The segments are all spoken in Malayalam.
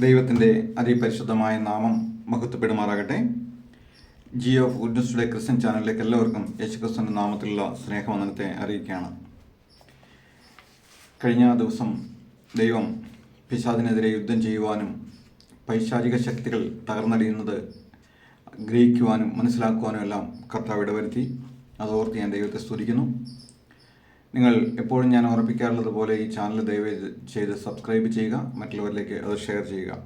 ദൈവത്തിന്റെ അതിപരിശുദ്ധമായ നാമം മഹത്വപ്പെടുമാറാകട്ടെ. ജി ഓഫ് ന്യൂസ് ക്രിസ്ത്യൻ ചാനലിലേക്ക് എല്ലാവർക്കും യേശുക്രിസ്തുവിന്റെ നാമത്തിലുള്ള സ്നേഹവന്ദനത്തെ അറിയിക്കുകയാണ്. കഴിഞ്ഞ ദിവസം ദൈവം പിശാദിനെതിരെ യുദ്ധം ചെയ്യുവാനും പൈശാചിക ശക്തികൾ തകർന്നടിയുന്നത് ഗ്രഹിക്കുവാനും മനസ്സിലാക്കുവാനും എല്ലാം കർത്താവ് ഇടവരുത്തി. അതോർത്ത് ഞാൻ ദൈവത്തെ സ്തുതിക്കുന്നു. നിങ്ങൾ എപ്പോഴും ഞാൻ ഓർപ്പിക്കാറുള്ളത് പോലെ ഈ ചാനൽ ദയവ് ചെയ്ത് സബ്സ്ക്രൈബ് ചെയ്യുക മറ്റുള്ളവരിലേക്ക് അത് ഷെയർ ചെയ്യുക.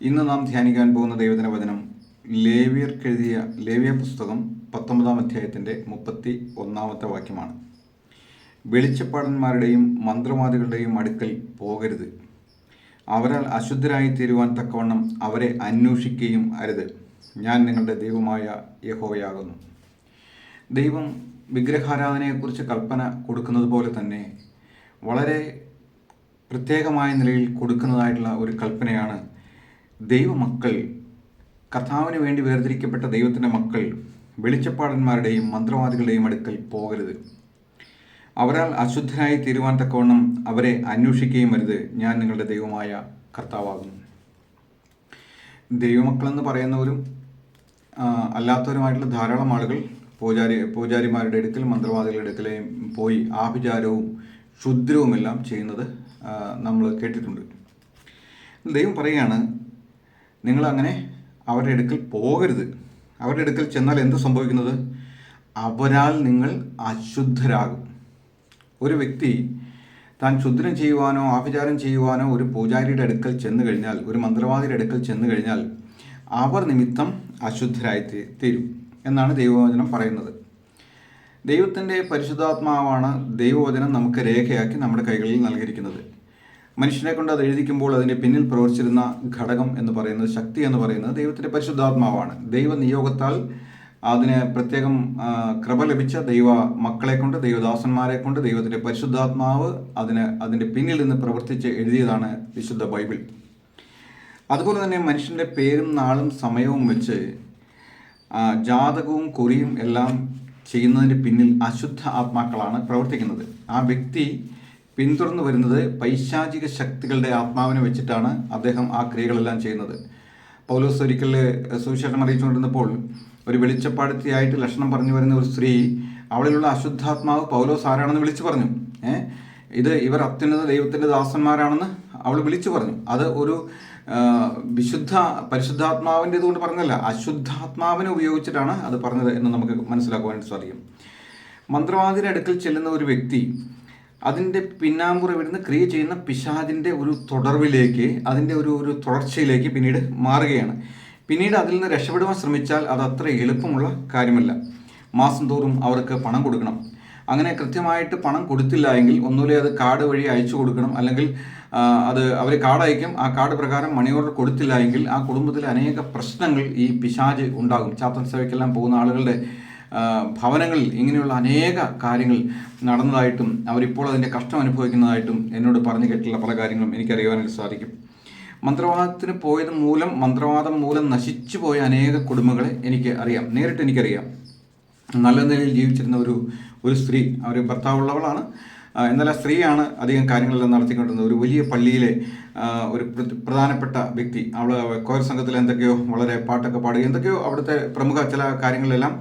ഇന്ന് നാം ധ്യാനിക്കാൻ പോകുന്ന ദൈവത്തിന്റെ വചനം ലേവിയർക്കെഴുതിയ ലേവിയ പുസ്തകം പത്തൊമ്പതാം അധ്യായത്തിന്റെ മുപ്പത്തി ഒന്നാമത്തെ വാക്യമാണ്. വെളിച്ചപ്പാടന്മാരുടെയും മന്ത്രവാദികളുടെയും അടുക്കൽ പോകരുത്. അവരാൽ അശുദ്ധരായി തീരുവാൻ തക്കവണ്ണം അവരെ അന്വേഷിക്കുകയും അരുത്. ഞാൻ നിങ്ങളുടെ ദൈവമായ യഹോയാകുന്നു ദൈവം വിഗ്രഹാരാധനയെക്കുറിച്ച് കൽപ്പന കൊടുക്കുന്നത് പോലെ തന്നെ വളരെ പ്രത്യേകമായ നിലയിൽ കൊടുക്കുന്നതായിട്ടുള്ള ഒരു കൽപ്പനയാണ് ദൈവമക്കൾ കർത്താവിന് വേണ്ടി വേർതിരിക്കപ്പെട്ട ദൈവത്തിന്റെ മക്കൾ വെളിച്ചപ്പാടന്മാരുടെയും മന്ത്രവാദികളുടെയും അടുക്കൽ പോകരുത്. അവരാൽ അശുദ്ധരായി തീരുവാൻ തക്കവണ്ണം അവരെ അന്വേഷിക്കുകയും അരുത്. ഞാൻ നിങ്ങളുടെ ദൈവമായ കർത്താവാകുന്നു. ദൈവമക്കളെന്ന് പറയുന്നവരും അല്ലാത്തവരുമായിട്ടുള്ള ധാരാളം ആളുകൾ പൂജാരി പൂജാരിമാരുടെ അടുക്കൽ മന്ത്രവാദികളുടെ അടുക്കലേയും പോയി ആഭിചാരവും ക്ഷുദ്രവുമെല്ലാം ചെയ്യുന്നത് നമ്മൾ കേട്ടിട്ടുണ്ട്. ദൈവം പറയുകയാണ് നിങ്ങളങ്ങനെ അവരുടെ അടുക്കൽ പോകരുത്. അവരുടെ അടുക്കൽ ചെന്നാൽ എന്ത് സംഭവിക്കുന്നത്? അവരാൽ നിങ്ങൾ അശുദ്ധരാകും. ഒരു വ്യക്തി താൻ ക്ഷുദ്രം ചെയ്യുവാനോ ആഭിചാരം ചെയ്യുവാനോ ഒരു പൂജാരിയുടെ അടുക്കൽ ചെന്ന് കഴിഞ്ഞാൽ ഒരു മന്ത്രവാദിയുടെ അടുക്കൽ ചെന്ന് കഴിഞ്ഞാൽ അവർ നിമിത്തം അശുദ്ധരായി തീരും. എന്നാണ് ദൈവവചനം പറയുന്നത്. ദൈവത്തിന്റെ പരിശുദ്ധാത്മാവാണ് ദൈവവചനം നമുക്ക് രേഖയാക്കി നമ്മുടെ കൈകളിൽ നൽകിയിരിക്കുന്നത്. മനുഷ്യനെ കൊണ്ട് അത് എഴുതിക്കുമ്പോൾ അതിന്റെ പിന്നിൽ പ്രവർത്തിച്ചിരുന്ന ഘടകം എന്ന് പറയുന്നത് ശക്തി എന്ന് പറയുന്നത് ദൈവത്തിന്റെ പരിശുദ്ധാത്മാവാണ്. ദൈവ നിയോഗത്താൽ അതിന് പ്രത്യേകം കൃപ ലഭിച്ച ദൈവ മക്കളെ കൊണ്ട് ദൈവദാസന്മാരെ കൊണ്ട് ദൈവത്തിന്റെ പരിശുദ്ധാത്മാവ് അതിന് അതിന്റെ പിന്നിൽ നിന്ന് പ്രവർത്തിച്ച് എഴുതിയതാണ് വിശുദ്ധ ബൈബിൾ. അതുപോലെ തന്നെ മനുഷ്യന്റെ പേരും നാളും സമയവും വെച്ച് ജാതകവും കുറിയും എല്ലാം ചെയ്യുന്നതിന് പിന്നിൽ അശുദ്ധ ആത്മാക്കളാണ് പ്രവർത്തിക്കുന്നത്. ആ വ്യക്തി പിന്തുടർന്നു വരുന്നത് പൈശാചിക ശക്തികളുടെ ആത്മാവിനെ വെച്ചിട്ടാണ് അദ്ദേഹം ആ ക്രിയകളെല്ലാം ചെയ്യുന്നത്. പൗലോസ് ഒരിക്കൽ സുവിശേഷം അറിയിച്ചുകൊണ്ടിരുന്നപ്പോൾ ഒരു വെളിച്ചപ്പാടത്തിയായിട്ട് ലക്ഷണം പറഞ്ഞു വരുന്ന ഒരു സ്ത്രീ അവളിലുള്ള അശുദ്ധാത്മാവ് പൗലോസ് ആരാണെന്ന് വിളിച്ചു പറഞ്ഞു. ഏഹ് ഇത് ഇവർ അത്യുന്നത ദൈവത്തിന്റെ ദാസന്മാരാണെന്ന് അവൾ വിളിച്ചു പറഞ്ഞു. അത് ഒരു വിശുദ്ധ പരിശുദ്ധാത്മാവിന്റെ ഇതുകൊണ്ട് പറഞ്ഞല്ല അശുദ്ധാത്മാവിനെ ഉപയോഗിച്ചിട്ടാണ് അത് പറഞ്ഞത് എന്ന് നമുക്ക് മനസ്സിലാക്കുവാനായിട്ട് സാധിക്കും. മന്ത്രവാദിയുടെ അടുക്കൽ ചെല്ലുന്ന ഒരു വ്യക്തി അതിന്റെ പിന്നാമ്പുറ വരുന്ന ക്രിയ ചെയ്യുന്ന പിശാദിന്റെ ഒരു തുടർവിലേക്ക് അതിന്റെ ഒരു ഒരു തുടർച്ചയിലേക്ക് പിന്നീട് മാറുകയാണ്. പിന്നീട് അതിൽ നിന്ന് രക്ഷപ്പെടുവാൻ ശ്രമിച്ചാൽ അത് അത്ര എളുപ്പമുള്ള കാര്യമല്ല. മാസം തോറും അവർക്ക് പണം കൊടുക്കണം. അങ്ങനെ കൃത്യമായിട്ട് പണം കൊടുത്തില്ല എങ്കിൽ ഒന്നുമില്ലേ അത് കാർഡ് വഴി അയച്ചു കൊടുക്കണം അല്ലെങ്കിൽ അത് അവർ കാർഡ് അയക്കും ആ കാർഡ് പ്രകാരം മണി ഓർഡർ കൊടുത്തില്ല എങ്കിൽ ആ കുടുംബത്തിൽ അനേക പ്രശ്നങ്ങൾ ഈ പിശാജ് ഉണ്ടാകും. ചാത്തൻ സേവയ്ക്കെല്ലാം പോകുന്ന ആളുകളുടെ ഭവനങ്ങളിൽ ഇങ്ങനെയുള്ള അനേക കാര്യങ്ങൾ നടന്നതായിട്ടും അവരിപ്പോൾ അതിന്റെ കഷ്ടം അനുഭവിക്കുന്നതായിട്ടും എന്നോട് പറഞ്ഞു കേട്ടിട്ടുള്ള പല കാര്യങ്ങളും എനിക്കറിയുവാനായിട്ട് സാധിക്കും. മന്ത്രവാദത്തിന് പോയത് മൂലം മന്ത്രവാദം മൂലം നശിച്ചു പോയ അനേക കുടുംബങ്ങളെ എനിക്ക് അറിയാം. നേരിട്ട് എനിക്കറിയാം. നല്ല നിലയിൽ ജീവിച്ചിരുന്ന ഒരു ഒരു സ്ത്രീ അവർ ഭർത്താവുള്ളവളാണ്. എന്നാൽ സ്ത്രീയാണ് അധികം കാര്യങ്ങളെല്ലാം നടത്തിക്കൊണ്ടിരുന്നത്. ഒരു വലിയ പള്ളിയിലെ ഒരു പ്രധാനപ്പെട്ട വ്യക്തി. അവൾ കോയർ സംഘത്തിൽ എന്തൊക്കെയോ വളരെ പാട്ടൊക്കെ പാടുക എന്തൊക്കെയോ അവിടുത്തെ പ്രമുഖ ചില കാര്യങ്ങളെല്ലാം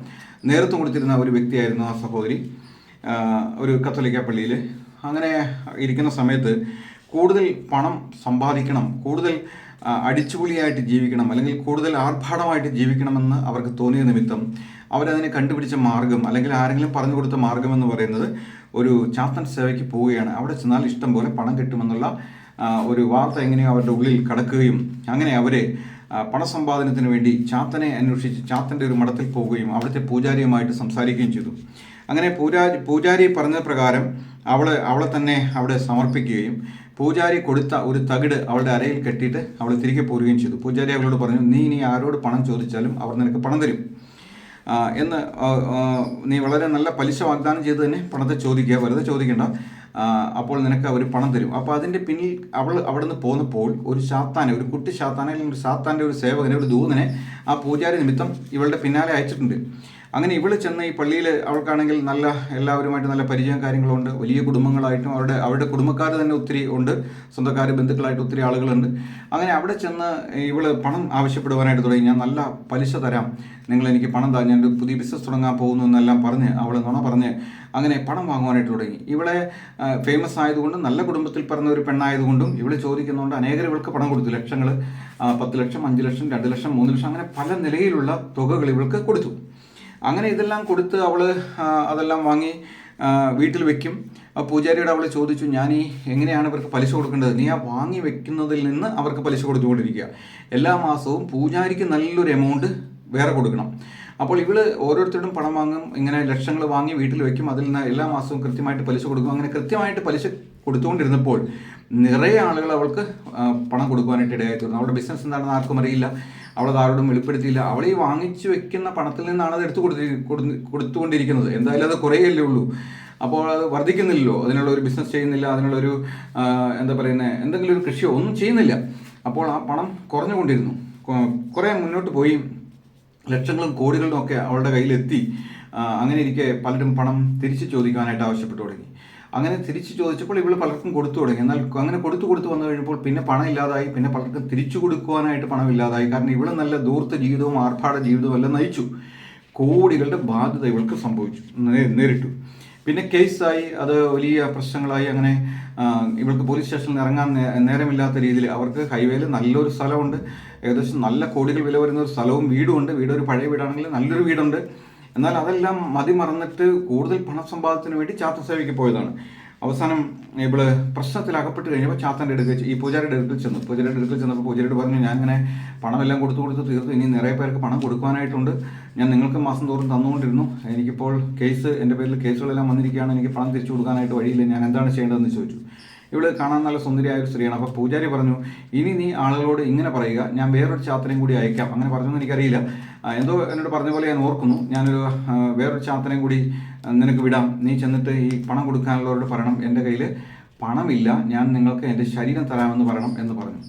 നേതൃത്വം കൊടുത്തിരുന്ന ഒരു വ്യക്തിയായിരുന്നു ആ സഹോദരി ഒരു കത്തോലിക്ക പള്ളിയിൽ അങ്ങനെ ഇരിക്കുന്ന സമയത്ത് കൂടുതൽ പണം സമ്പാദിക്കണം കൂടുതൽ അടിച്ചുപൊളിയായിട്ട് ജീവിക്കണം അല്ലെങ്കിൽ കൂടുതൽ ആർഭാടമായിട്ട് ജീവിക്കണമെന്ന് അവർക്ക് തോന്നിയ നിമിത്തം അവരതിനെ കണ്ടുപിടിച്ച മാർഗം അല്ലെങ്കിൽ ആരെങ്കിലും പറഞ്ഞു കൊടുത്ത മാർഗം എന്ന് പറയുന്നത് ഒരു ചാത്തൻ സേവയ്ക്ക് പോവുകയാണ്. അവിടെ ചെന്നാൽ ഇഷ്ടം പോലെ പണം കിട്ടുമെന്നുള്ള ഒരു വാർത്ത എങ്ങനെയോ അവരുടെ ഉള്ളിൽ കടക്കുകയും അങ്ങനെ അവരെ പണസമ്പാദനത്തിന് വേണ്ടി ചാത്തനെ അന്വേഷിച്ച് ചാത്തന്റെ ഒരു മഠത്തിൽ പോവുകയും അവിടുത്തെ പൂജാരിയുമായിട്ട് സംസാരിക്കുകയും ചെയ്തു. അങ്ങനെ പൂജാരി പൂജാരി പറഞ്ഞ പ്രകാരം അവൾ അവളെ തന്നെ അവിടെ സമർപ്പിക്കുകയും പൂജാരി കൊടുത്ത ഒരു തകിട് അവളുടെ അരയിൽ കെട്ടിയിട്ട് അവൾ തിരികെ പോരുകയും ചെയ്തു. പൂജാരി അവളോട് പറഞ്ഞു നീ ഇനി ആരോട് പണം ചോദിച്ചാലും അവർ നിനക്ക് പണം തരും. എന്ന് നീ വളരെ നല്ല പലിശ വാഗ്ദാനം ചെയ്ത് തന്നെ പണത്തെ ചോദിക്കുക. വെറുതെ ചോദിക്കേണ്ട. അപ്പോൾ നിനക്ക് അവർ പണം തരും. അപ്പോൾ അതിന്റെ പിന്നിൽ അവൾ അവിടെ നിന്ന് പോന്നപ്പോൾ ഒരു ശാത്താനെ ഒരു കുട്ടി ശാത്താനെ അല്ലെങ്കിൽ ഒരു ശാത്താന്റെ ഒരു സേവകനെ ഒരു ദൂതനെ ആ പൂജാരി നിമിത്തം ഇവളുടെ പിന്നാലെ അയച്ചിട്ടുണ്ട്. അങ്ങനെ ഇവൾ ചെന്ന് ഈ പള്ളിയിൽ അവൾക്കാണെങ്കിൽ നല്ല എല്ലാവരുമായിട്ട് നല്ല പരിചയം കാര്യങ്ങളുണ്ട്. വലിയ കുടുംബങ്ങളായിട്ടും അവരുടെ അവരുടെ കുടുംബക്കാർ തന്നെ ഒത്തിരി ഉണ്ട്. സ്വന്തക്കാർ ബന്ധുക്കളായിട്ട് ഒത്തിരി ആളുകളുണ്ട്. അങ്ങനെ അവിടെ ചെന്ന് ഇവൾ പണം ആവശ്യപ്പെടുവാനായിട്ട് തുടങ്ങി. ഞാൻ നല്ല പലിശ തരാം. നിങ്ങൾ എനിക്ക് പണം താ. ഞാൻ പുതിയ ബിസിനസ് തുടങ്ങാൻ പോകുന്നു എന്നെല്ലാം പറഞ്ഞ് അവൾ നുണ പറഞ്ഞ് അങ്ങനെ പണം വാങ്ങുവാനായിട്ട് തുടങ്ങി. ഇവളെ ഫേമസ് ആയതുകൊണ്ടും നല്ല കുടുംബത്തിൽ പറഞ്ഞ ഒരു പെണ്ണായതുകൊണ്ടും ഇവൾ ചോദിക്കുന്നതുകൊണ്ട് അനേകർ ഇവൾക്ക് പണം കൊടുത്തു. ലക്ഷങ്ങൾ പത്ത് ലക്ഷം അഞ്ച് ലക്ഷം രണ്ട് ലക്ഷം മൂന്ന് ലക്ഷം അങ്ങനെ പല നിലയിലുള്ള തുകകൾ ഇവൾക്ക് കൊടുത്തു. അങ്ങനെ ഇതെല്ലാം കൊടുത്ത് അവൾ അതെല്ലാം വാങ്ങി വീട്ടിൽ വെക്കും. പൂജാരിയുടെ അവൾ ചോദിച്ചു ഞാൻ ഈ എങ്ങനെയാണ് ഇവർക്ക് പലിശ കൊടുക്കേണ്ടത്? നീ ആ വാങ്ങി വെക്കുന്നതിൽ നിന്ന് അവർക്ക് പലിശ കൊടുത്തുകൊണ്ടിരിക്കുക. എല്ലാ മാസവും പൂജാരിക്ക് നല്ലൊരു എമൗണ്ട് വേറെ കൊടുക്കണം. അപ്പോൾ ഇവൾ ഓരോരുത്തരും പണം വാങ്ങും ഇങ്ങനെ ലക്ഷങ്ങൾ വാങ്ങി വീട്ടിൽ വെക്കും. അതിൽ നിന്ന് എല്ലാ മാസവും കൃത്യമായിട്ട് പലിശ കൊടുക്കും. അങ്ങനെ കൃത്യമായിട്ട് പലിശ കൊടുത്തുകൊണ്ടിരുന്നപ്പോൾ നിറയെ ആളുകൾ അവൾക്ക് പണം കൊടുക്കുവാനായിട്ട് ഇടയായി തീർന്നു. അവളുടെ ബിസിനസ് എന്താണെന്ന് ആർക്കും അറിയില്ല. അവളത് ആരോടും വെളിപ്പെടുത്തിയില്ല. അവൾ ഈ വാങ്ങിച്ചു വെക്കുന്ന പണത്തിൽ നിന്നാണ് അത് എടുത്തു കൊടുത്തി കൊടു- കൊടുത്തുകൊണ്ടിരിക്കുന്നത്. എന്തായാലും അത് കുറേയല്ലേ ഉള്ളൂ. അപ്പോൾ അത് വർദ്ധിക്കുന്നില്ലല്ലോ. അതിനുള്ള ഒരു ബിസിനസ് ചെയ്യുന്നില്ല. അതിനുള്ളൊരു എന്താ പറയുന്നത് എന്തെങ്കിലും ഒരു കൃഷിയോ ഒന്നും ചെയ്യുന്നില്ല. അപ്പോൾ ആ പണം കുറഞ്ഞുകൊണ്ടിരുന്നു. കുറേ മുന്നോട്ട് പോയി. ലക്ഷങ്ങളും കോടികളും ഒക്കെ അവളുടെ കയ്യിലെത്തി അങ്ങനെ ഇരിക്കെ പലരും പണം തിരിച്ചു ചോദിക്കാനായിട്ട് ആവശ്യപ്പെട്ടു തുടങ്ങി. അങ്ങനെ തിരിച്ചു ചോദിച്ചപ്പോൾ ഇവൾ പലർക്കും കൊടുത്തു തുടങ്ങി. എന്നാൽ അങ്ങനെ കൊടുത്തു കൊടുത്തു വന്നു കഴിഞ്ഞപ്പോൾ പിന്നെ പണം ഇല്ലാതായി പിന്നെ പലർക്കും തിരിച്ചു കൊടുക്കുവാനായിട്ട് പണം ഇല്ലാതായി കാരണം ഇവൾ നല്ല ദൂർത്ത ജീവിതവും ആർഭാട ജീവിതവും എല്ലാം നയിച്ചു. കോടികളുടെ ബാധ്യത ഇവൾക്ക് സംഭവിച്ചു നേരിട്ടു. പിന്നെ കേസായി അത് വലിയ പ്രശ്നങ്ങളായി അങ്ങനെ ഇവൾക്ക് പോലീസ് സ്റ്റേഷനിൽ ഇറങ്ങാൻ നേരമില്ലാത്ത രീതിയിൽ അവർക്ക് ഹൈവേയിൽ നല്ലൊരു സ്ഥലമുണ്ട്. ഏകദേശം നല്ല കോടികൾ വില വരുന്ന ഒരു സ്ഥലവും വീടുമുണ്ട്. വീട് ഒരു പഴയ വീടാണെങ്കിൽ നല്ലൊരു വീടുണ്ട്. എന്നാൽ അതെല്ലാം മതി മറന്നിട്ട് കൂടുതൽ പണസമ്പാദത്തിന് വേണ്ടി ചാത്ത സേവയ്ക്ക് പോയതാണ്. അവസാനം ഇവൾ പ്രശ്നത്തിൽ അകപ്പെട്ട് കഴിഞ്ഞപ്പോൾ ചാത്തന്റെ അടുക്കൽ ഈ പൂജാരിയുടെ അടുക്കൽ ചെന്നു. പൂജാരിയുടെ അടുക്കൽ ചെന്നപ്പോൾ പൂജാരിയോട് പറഞ്ഞു ഞാൻ ഇങ്ങനെ പണമെല്ലാം കൊടുത്തു കൊടുത്ത് തീർത്തു. ഇനി നിറയെ പേർക്ക് പണം കൊടുക്കാനായിട്ടുണ്ട് ഞാൻ നിങ്ങൾക്ക് മാസം തോറും തന്നുകൊണ്ടിരുന്നു. എനിക്കിപ്പോൾ കേസ് എന്റെ പേരിൽ കേസുകളെല്ലാം വന്നിരിക്കുകയാണ്. എനിക്ക് പണം തിരിച്ചു കൊടുക്കാനായിട്ട് വഴിയില്ല. ഞാൻ എന്താണ് ചെയ്യേണ്ടതെന്ന് ചോദിച്ചു. ഇവൾ കാണാൻ നല്ല സുന്ദരിയായ ഒരു സ്ത്രീയാണ്. അപ്പോൾ പൂജാരി പറഞ്ഞു ഇനി നീ ആളുകളോട് ഇങ്ങനെ പറയുക. ഞാൻ വേറൊരു ചാത്തനെയും കൂടി അയക്കാം. അങ്ങനെ പറഞ്ഞൊന്നും എനിക്കറിയില്ല. എന്തോ എന്നോട് പറഞ്ഞ പോലെ ഞാൻ ഓർക്കുന്നു. ഞാനൊരു വേറൊരു ചാത്തനെയും കൂടി നിനക്ക് വിടാം. നീ ചെന്നിട്ട് ഈ പണം കൊടുക്കാനുള്ളവരോട് പറയണം. എന്റെ കയ്യിൽ പണമില്ല. ഞാൻ നിങ്ങൾക്ക് എന്റെ ശരീരം തരാമെന്ന് പറയണം എന്ന് പറഞ്ഞു.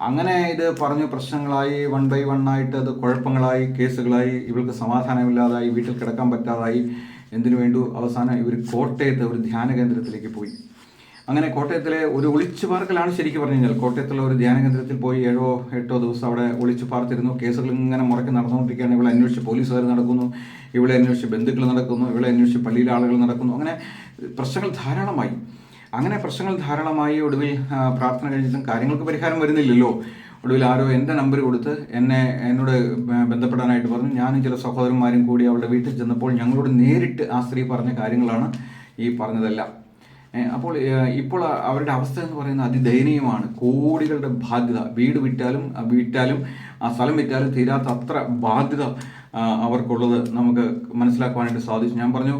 അങ്ങനെ ഇത് പറഞ്ഞു. പ്രശ്നങ്ങളായി വൺ ബൈ വൺ ആയിട്ട് അത് കുഴപ്പങ്ങളായി കേസുകളായി ഇവൾക്ക് സമാധാനമില്ലാതായി വീട്ടിൽ കിടക്കാൻ പറ്റാതായി. എന്തിനു വേണ്ടു? അവസാനം ഇവർ കോട്ടയത്ത് ഒരു ധ്യാന കേന്ദ്രത്തിലേക്ക് പോയി. അങ്ങനെ കോട്ടയത്തിലെ ഒരു ഒളിച്ചു പാർക്കലാണ് ശരിക്കും പറഞ്ഞു കഴിഞ്ഞാൽ. കോട്ടയത്തുള്ള ഒരു ധ്യാന കേന്ദ്രത്തിൽ പോയി ഏഴോ എട്ടോ ദിവസം അവിടെ ഒളിച്ചു പാർത്തിരുന്നു. കേസുകൾ ഇങ്ങനെ മുറക്കി നടന്നുകൊണ്ടിരിക്കുകയാണ്. ഇവിടെ അന്വേഷിച്ച് പോലീസുകാർ നടക്കുന്നു. ഇവിടെ അന്വേഷിച്ച് ബന്ധുക്കൾ നടക്കുന്നു. ഇവിടെ അന്വേഷിച്ച് പള്ളിയിലെ ആളുകൾ നടക്കുന്നു. അങ്ങനെ പ്രശ്നങ്ങൾ ധാരാളമായി. അങ്ങനെ പ്രശ്നങ്ങൾ ധാരാളമായി ഒടുവിൽ പ്രാർത്ഥന കഴിഞ്ഞിട്ടും കാര്യങ്ങൾക്ക് പരിഹാരം വരുന്നില്ലല്ലോ. ഒടുവിൽ ആരോ എന്റെ നമ്പർ കൊടുത്ത് എന്നെ എന്നോട് ബന്ധപ്പെടാനായിട്ട് പറഞ്ഞു. ഞാനും ചില സഹോദരന്മാരും കൂടി അവളുടെ വീട്ടിൽ ചെന്നപ്പോൾ ഞങ്ങളോട് നേരിട്ട് ആ സ്ത്രീ പറഞ്ഞ കാര്യങ്ങളാണ് ഈ പറഞ്ഞതെല്ലാം. അപ്പോൾ ഇപ്പോൾ അവരുടെ അവസ്ഥ എന്ന് പറയുന്നത് അതിദയനീയമാണ്. കോടികളുടെ ബാധ്യത. വീട് വിറ്റാലും വിറ്റാലും ആ സ്ഥലം വിറ്റാലും തീരാത്ത അത്ര ബാധ്യത അവർക്കുള്ളത് നമുക്ക് മനസ്സിലാക്കുവാനായിട്ട് സാധിച്ചു. ഞാൻ പറഞ്ഞു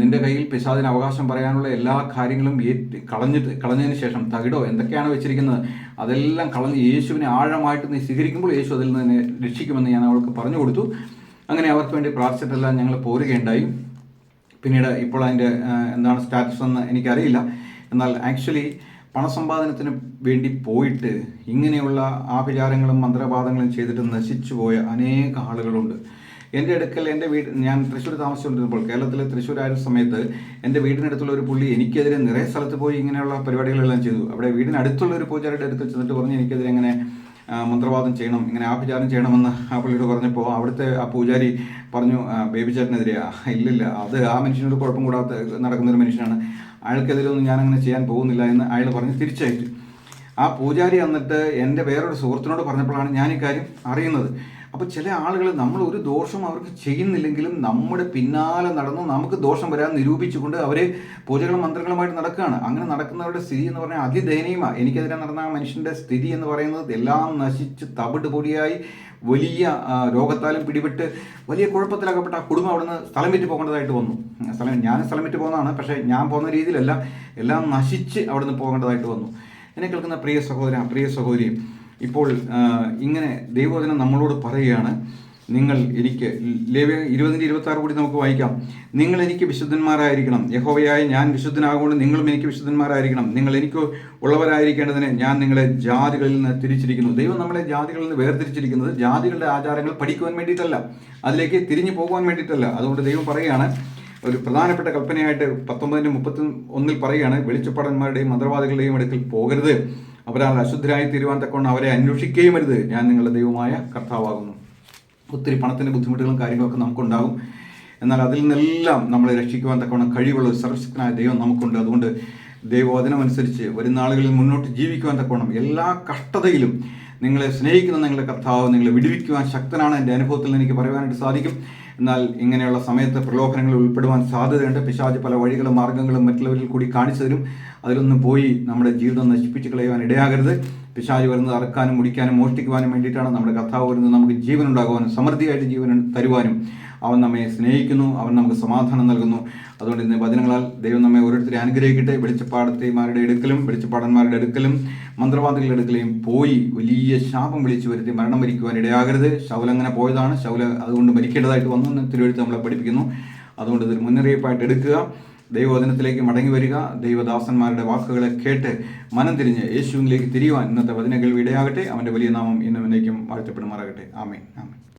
നിന്റെ കയ്യിൽ പിശാദിന് അവകാശം പറയാനുള്ള എല്ലാ കാര്യങ്ങളും കളഞ്ഞിട്ട് കളഞ്ഞതിന് ശേഷം തകിടോ എന്തൊക്കെയാണ് വെച്ചിരിക്കുന്നത്? അതെല്ലാം കളഞ്ഞ് യേശുവിനെ ആഴമായിട്ട് നീ സ്വീകരിക്കുമ്പോൾ യേശു അതിൽ നിന്നെ രക്ഷിക്കുമെന്ന് ഞാൻ അവൾക്ക് പറഞ്ഞു കൊടുത്തു. അങ്ങനെ അവർക്ക് വേണ്ടി പ്രാർത്ഥിച്ചിട്ടെല്ലാം ഞങ്ങൾ പോരുകയുണ്ടായി. പിന്നീട് ഇപ്പോൾ അതിന്റെ എന്താണ് സ്റ്റാറ്റസ് എന്ന് എനിക്കറിയില്ല. എന്നാൽ ആക്ച്വലി പണസമ്പാദനത്തിന് വേണ്ടി പോയിട്ട് ഇങ്ങനെയുള്ള ആഭിചാരങ്ങളും മന്ത്രവാദങ്ങളും ചെയ്തിട്ട് നശിച്ചു പോയ അനേക ആളുകളുണ്ട്. എന്റെ അടുക്കൽ എന്റെ വീട് ഞാൻ തൃശ്ശൂർ താമസിച്ചുകൊണ്ടിരുന്നപ്പോൾ കേരളത്തിലെ തൃശ്ശൂർ ആയ സമയത്ത് എന്റെ വീടിനടുത്തുള്ള ഒരു പുള്ളി എനിക്കെതിരെ നിറയെ സ്ഥലത്ത് പോയി ഇങ്ങനെയുള്ള പരിപാടികളെല്ലാം ചെയ്തു. അവിടെ വീടിനടുത്തുള്ള ഒരു പൂജാരിയുടെ അടുത്ത് ചെന്നിട്ട് പറഞ്ഞ് എനിക്കെതിരെ ഇങ്ങനെ മന്ത്രവാദം ചെയ്യണം ഇങ്ങനെ ആഭിചാരം ചെയ്യണമെന്ന് ആ പുള്ളിയോട് പറഞ്ഞപ്പോൾ അവിടുത്തെ ആ പൂജാരി പറഞ്ഞു "ആ, ബേബി ചേട്ടനെതിരെ ഇല്ലില്ല അത് ആ മനുഷ്യനോട് കുഴപ്പം കൂടാത്ത നടക്കുന്നൊരു മനുഷ്യനാണ്. അയാൾക്കെതിരെ ഒന്നും ഞാൻ അങ്ങനെ ചെയ്യാൻ പോകുന്നില്ല എന്ന് അയാൾ പറഞ്ഞ് തിരിച്ചയച്ചു. ആ പൂജാരി എന്നിട്ട് എന്റെ വേറൊരു സുഹൃത്തിനോട് പറഞ്ഞപ്പോഴാണ് ഞാൻ ഈ കാര്യം അറിയുന്നത്. അപ്പോൾ ചില ആളുകൾ നമ്മൾ ഒരു ദോഷം അവർക്ക് ചെയ്യുന്നില്ലെങ്കിലും നമ്മുടെ പിന്നാലെ നടന്നു നമുക്ക് ദോഷം വരാൻ നിരൂപിച്ചുകൊണ്ട് അവരെ പൂജകളും മന്ത്രങ്ങളുമായിട്ട് നടക്കുകയാണ്. അങ്ങനെ നടക്കുന്നവരുടെ സ്ഥിതി എന്ന് പറഞ്ഞാൽ അതിദയനീയമാണ് എനിക്കെതിരെ നടന്ന ആ മനുഷ്യന്റെ സ്ഥിതി എന്ന് പറയുന്നത് എല്ലാം നശിച്ച് തവിട് പൊടിയായി വലിയ രോഗത്താലും പിടിപെട്ട് വലിയ കുഴപ്പത്തിലകപ്പെട്ട ആ കുടുംബം അവിടുന്ന് സ്ഥലം വിറ്റ് പോകേണ്ടതായിട്ട് വന്നു. സ്ഥലം ഞാൻ സ്ഥലം വിറ്റ് പോകുന്നതാണ്. പക്ഷേ ഞാൻ പോകുന്ന രീതിയിലല്ല എല്ലാം നശിച്ച് അവിടുന്ന് പോകേണ്ടതായിട്ട് വന്നു. എന്നെ കേൾക്കുന്ന പ്രിയ സഹോദരൻ പ്രിയ സഹോദരി ഇപ്പോൾ ഇങ്ങനെ ദൈവവചനം നമ്മളോട് പറയുകയാണ്. നിങ്ങൾ എനിക്ക് ലേവ്യ ഇരുപതിന്റെ ഇരുപത്തി ആറ് കൂടി നമുക്ക് വായിക്കാം. നിങ്ങൾ എനിക്ക് വിശുദ്ധന്മാരായിരിക്കണം. യഹോവയായ ഞാൻ വിശുദ്ധനാകൊണ്ട് നിങ്ങളും എനിക്ക് വിശുദ്ധന്മാരായിരിക്കണം. നിങ്ങൾ എനിക്ക് ഉള്ളവരായിരിക്കേണ്ടതിന് ഞാൻ നിങ്ങളെ ജാതികളിൽ നിന്ന് തിരിച്ചിരിക്കുന്നു. ദൈവം നമ്മളെ ജാതികളിൽ നിന്ന് വേർതിരിച്ചിരിക്കുന്നത് ജാതികളുടെ ആചാരങ്ങൾ പഠിക്കുവാൻ വേണ്ടിയിട്ടല്ല. അതിലേക്ക് തിരിഞ്ഞു പോകുവാൻ വേണ്ടിയിട്ടല്ല. അതുകൊണ്ട് ദൈവം പറയുകയാണ് ഒരു പ്രധാനപ്പെട്ട കൽപ്പനയായിട്ട് പത്തൊമ്പതിന്റെ മുപ്പത്തി ഒന്നിൽ പറയുകയാണ് വെളിച്ചപ്പാടന്മാരുടെയും മന്ത്രവാദികളുടെയും അടുക്കൽ പോകരുത്. അവരാൽ അശുദ്ധരായി തീരുവാൻ തക്കൊണ്ട് അവരെ അന്വേഷിക്കുകയും അരുത്. ഞാൻ നിങ്ങളുടെ ദൈവമായ കർത്താവാകുന്നു. ഒത്തിരി പണത്തിന്റെ ബുദ്ധിമുട്ടുകളും കാര്യങ്ങളൊക്കെ നമുക്കുണ്ടാകും. എന്നാൽ അതിൽ നിന്നെല്ലാം നമ്മളെ രക്ഷിക്കുവാൻ തക്കവണ്ണം കഴിവുള്ള ഒരു സർവശക്തനായ ദൈവം നമുക്കുണ്ട്. അതുകൊണ്ട് ദൈവവചനമനുസരിച്ച് വരും നാളുകളിൽ മുന്നോട്ട് ജീവിക്കുവാൻ തക്കവണ്ണം എല്ലാ കഷ്ടതയിലും നിങ്ങളെ സ്നേഹിക്കുന്ന നിങ്ങളുടെ കർത്താവ് നിങ്ങളെ വിടുവിക്കുവാൻ ശക്തനാണ്. എന്റെ അനുഭവത്തിൽ എനിക്ക് പറയുവാനായിട്ട് സാധിക്കും. എന്നാൽ ഇങ്ങനെയുള്ള സമയത്ത് പ്രലോഭനങ്ങളിൽ ഉൾപ്പെടുവാൻ സാധ്യതയുണ്ട്. പിശാജ് പല വഴികളും മാർഗങ്ങളും മറ്റുള്ളവരിൽ കൂടി കാണിച്ചു തരും. അതിലൊന്നും പോയി നമ്മുടെ ജീവിതം നശിപ്പിച്ച് കളയുവാൻ ഇടയാകരുത്. പിശാജ് വരുന്നത് അറക്കാനും മുടിക്കാനും മോഷ്ടിക്കുവാനും വേണ്ടിയിട്ടാണ് നമ്മുടെ കഥാവ് വരുന്നത്. നമുക്ക് ജീവൻ ഉണ്ടാകുവാനും സമൃദ്ധിയായിട്ട് ജീവൻ തരുവാനും അവൻ നമ്മെ സ്നേഹിക്കുന്നു. അവൻ നമുക്ക് സമാധാനം നൽകുന്നു. അതുകൊണ്ട് ഇന്ന് വചനങ്ങളാൽ ദൈവം നമ്മെ ഓരോരുത്തരെ അനുഗ്രഹിക്കട്ടെ. വെളിച്ചപ്പാടത്തെമാരുടെ അടുക്കലും വെളിച്ചപ്പാടന്മാരുടെ അടുക്കലും മന്ത്രവാദികളുടെ അടുക്കലെയും പോയി വലിയ ശാപം വിളിച്ചു വരുത്തി മരണം മരിക്കുവാൻ ഇടയാകരുത്. ശൗലങ്ങനെ പോയതാണ്. ശൗല അതുകൊണ്ട് മരിക്കേണ്ടതായിട്ട് വന്നു തിരുവഴുത്ത് നമ്മളെ പഠിപ്പിക്കുന്നു. അതുകൊണ്ട് ഇതൊരു മുന്നറിയിപ്പായിട്ട് എടുക്കുക. ദൈവവചനത്തിലേക്ക് മടങ്ങി വരിക. ദൈവദാസന്മാരുടെ വാക്കുകളെ കേട്ട് മനം തിരിഞ്ഞ് യേശുവിലേക്ക് തിരിയുവാൻ ഇന്നത്തെ വചന കേൾവി ഇടയാകട്ടെ. അവന്റെ വലിയ നാമം ഇന്നും എന്നേക്കും വാഴ്ത്തപ്പെടുമാറാകട്ടെ. ആമേ ആമേൻ.